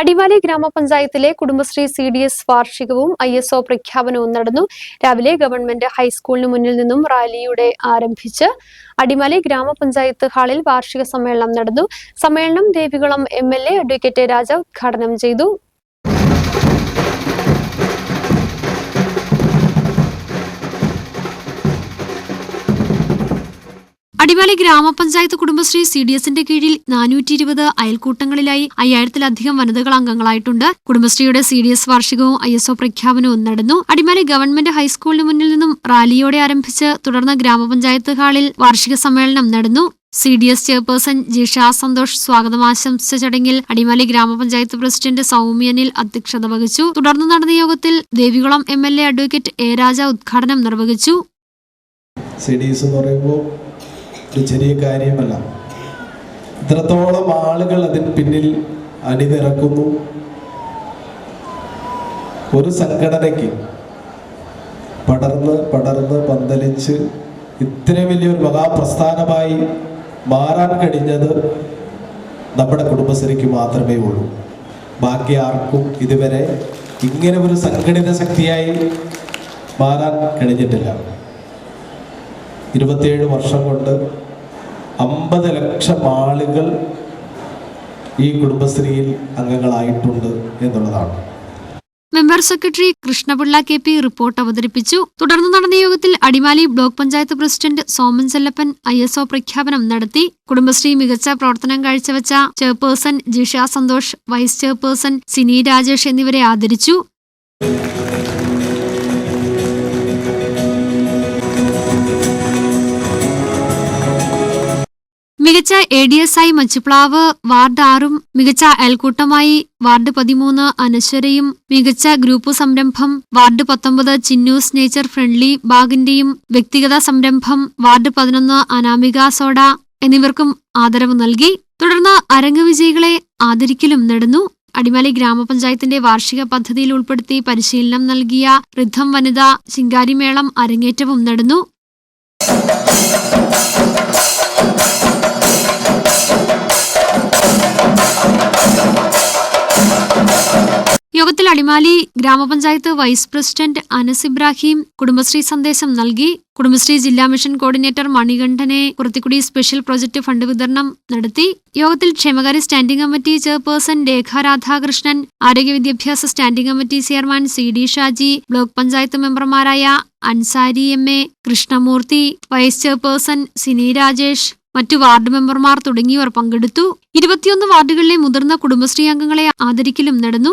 അടിമാലി ഗ്രാമപഞ്ചായത്തിലെ Kudumbashree C D S വാർഷികവും I S O പ്രഖ്യാപനവും നടന്നു. രാവിലെ ഗവൺമെന്റ് ഹൈസ്കൂളിന് മുന്നിൽ നിന്നും റാലിയുടെ ആരംഭിച്ച് അടിമാലി ഗ്രാമപഞ്ചായത്ത് ഹാളിൽ വാർഷിക സമ്മേളനം നടന്നു. സമ്മേളനം Devikulam M L A advocate Raja ഉദ്ഘാടനം ചെയ്തു. അടിമാലി ഗ്രാമപഞ്ചായത്ത് കുടുംബശ്രീ സി ഡി എസിന്റെ കീഴിൽ നാനൂറ്റി ഇരുപത് അയൽക്കൂട്ടങ്ങളിലായി അയ്യായിരത്തിലധികം വനിതകൾ അംഗങ്ങളായിട്ടുണ്ട്. കുടുംബശ്രീയുടെ സി ഡി എസ് വാർഷികവും ഐ എസ് ഒ പ്രഖ്യാപനവും നടന്നു. അടിമാലി ഗവൺമെന്റ് ഹൈസ്കൂളിന് മുന്നിൽ നിന്നും റാലിയോടെ ആരംഭിച്ച് തുടർന്ന് ഗ്രാമപഞ്ചായത്ത് ഹാളിൽ വാർഷിക സമ്മേളനം നടന്നു. C D S chairperson Jisha Santhosh സ്വാഗതം ആശംസിച്ച ചടങ്ങിൽ അടിമാലി ഗ്രാമപഞ്ചായത്ത് പ്രസിഡന്റ് സൗമ്യനിൽ അധ്യക്ഷത വഹിച്ചു. തുടർന്ന് നടന്ന യോഗത്തിൽ Devikulam M L A advocate A Raja ഉദ്ഘാടനം നിർവഹിച്ചു. സി ഡി എസ് എന്ന് പറയുമ്പോൾ ഒരു ചെറിയ കാര്യമല്ല. ഇത്രത്തോളം ആളുകൾ അതിന് പിന്നിൽ അണിനിറക്കുന്നു ഒരു സംഘടനയ്ക്ക് പടർന്ന് പടർന്ന് പന്തലിച്ച് ഇത്രയും വലിയൊരു മഹാപ്രസ്ഥാനമായി മാറാൻ കഴിഞ്ഞത് നമ്മുടെ കുടുംബശ്രീക്ക് മാത്രമേ ഉള്ളൂ. ബാക്കി ആർക്കും ഇതുവരെ ഇങ്ങനെ ഒരു സംഘടിത ശക്തിയായി മാറാൻ കഴിഞ്ഞിട്ടില്ല. ഇരുപത്തിയേഴ് വർഷം കൊണ്ട് അമ്പത് ലക്ഷം ആളുകൾ ഈ കുടുംബശ്രീയിൽ അംഗങ്ങളായിട്ടുണ്ട് എന്നുള്ളതാണ്. Member secretary Krishnapillai K P report അവതരിപ്പിച്ചു. തുടർന്ന് നടന്ന യോഗത്തിൽ Adimali block panchayat president Soman Chellappan I S O പ്രഖ്യാപനം നടത്തി. കുടുംബശ്രീ മികച്ച പ്രവർത്തനം കാഴ്ചവെച്ച chairperson Jisha Santhosh vice chairperson Sini Rajesh എന്നിവരെ ആദരിച്ചു. മികച്ച എ ഡി എസ് ആയി മച്ചുപ്ലാവ് വാർഡ് ആറും മികച്ച അയൽക്കൂട്ടമായി വാർഡ് പതിമൂന്ന് അനശ്വരയും മികച്ച ഗ്രൂപ്പ് സംരംഭം വാർഡ് പത്തൊമ്പത് ചിന്നൂസ് നേച്ചർ ഫ്രണ്ട്ലി ബാഗിന്റെയും വ്യക്തിഗത സംരംഭം വാർഡ് പതിനൊന്ന് അനാമിക സോഡ എന്നിവർക്കും ആദരവ് നൽകി. തുടർന്ന് അരങ്ങ് വിജയികളെ ആദരിക്കലും നടന്നു. അടിമാലി ഗ്രാമപഞ്ചായത്തിന്റെ വാർഷിക പദ്ധതിയിൽ ഉൾപ്പെടുത്തി പരിശീലനം നൽകിയ റിദ്ധം വനിത ശിങ്കാരിമേളം അരങ്ങേറ്റവും നടന്നു. അടിമാലി ഗ്രാമപഞ്ചായത്ത് വൈസ് പ്രസിഡന്റ് അനസ് ഇബ്രാഹിം കുടുംബശ്രീ സന്ദേശം നൽകി. കുടുംബശ്രീ ജില്ലാ മിഷൻ കോർഡിനേറ്റർ മണികണ്ഠനെ കുറത്തിക്കുടി സ്പെഷ്യൽ പ്രൊജക്ട് ഫണ്ട് വിതരണം നടത്തി. യോഗത്തിൽ ക്ഷേമകാര്യ standing committee chairperson Rekha Radhakrishnan ആരോഗ്യ വിദ്യാഭ്യാസ standing committee chairman C D Shaji block panchayat മെമ്പർമാരായ Ansari M A Krishnamoorthy vice chairperson Sini Rajesh മറ്റു വാർഡ് മെമ്പർമാർ തുടങ്ങിയവർ പങ്കെടുത്തു. ഇരുപത്തിയൊന്ന് വാർഡുകളിലെ മുതിർന്ന കുടുംബശ്രീ അംഗങ്ങളെ ആദരിക്കലും നടന്നു.